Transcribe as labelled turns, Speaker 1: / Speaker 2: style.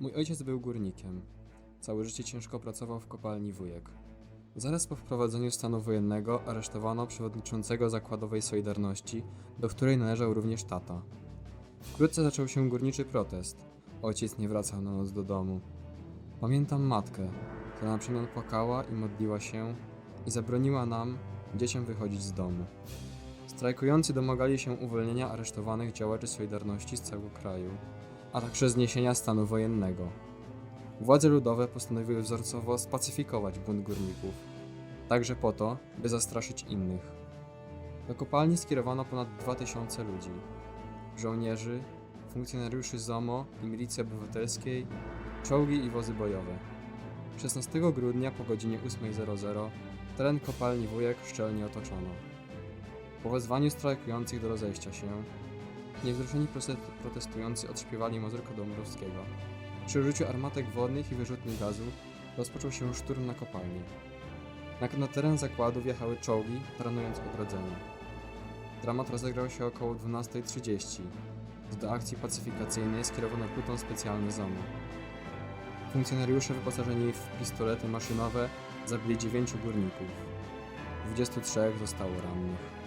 Speaker 1: Mój ojciec był górnikiem. Całe życie ciężko pracował w kopalni Wujek. Zaraz po wprowadzeniu stanu wojennego aresztowano przewodniczącego zakładowej Solidarności, do której należał również tata. Wkrótce zaczął się górniczy protest. Ojciec nie wracał na noc do domu. Pamiętam matkę, która na przemian płakała i modliła się i zabroniła nam, dzieciom, wychodzić z domu. Strajkujący domagali się uwolnienia aresztowanych działaczy Solidarności z całego kraju, a także zniesienia stanu wojennego. Władze ludowe postanowiły wzorcowo spacyfikować bunt górników, także po to, by zastraszyć innych. Do kopalni skierowano ponad 2000 ludzi żołnierzy, funkcjonariuszy ZOMO i milicji obywatelskiej, czołgi i wozy bojowe. 16 grudnia po godzinie 8.00 teren kopalni Wujek szczelnie otoczono. Po wezwaniu strajkujących do rozejścia się, niewzruszeni protestujący odśpiewali Mazurka Dąbrowskiego. Przy użyciu armatek wodnych i wyrzutni gazu rozpoczął się szturm na kopalnię. Na, na teren zakładu wjechały czołgi, taranując ogrodzenie. Dramat rozegrał się około 12.30. Do akcji pacyfikacyjnej skierowano pluton specjalny ZOMO. Funkcjonariusze wyposażeni w pistolety maszynowe zabili 9 górników. 23 zostało rannych.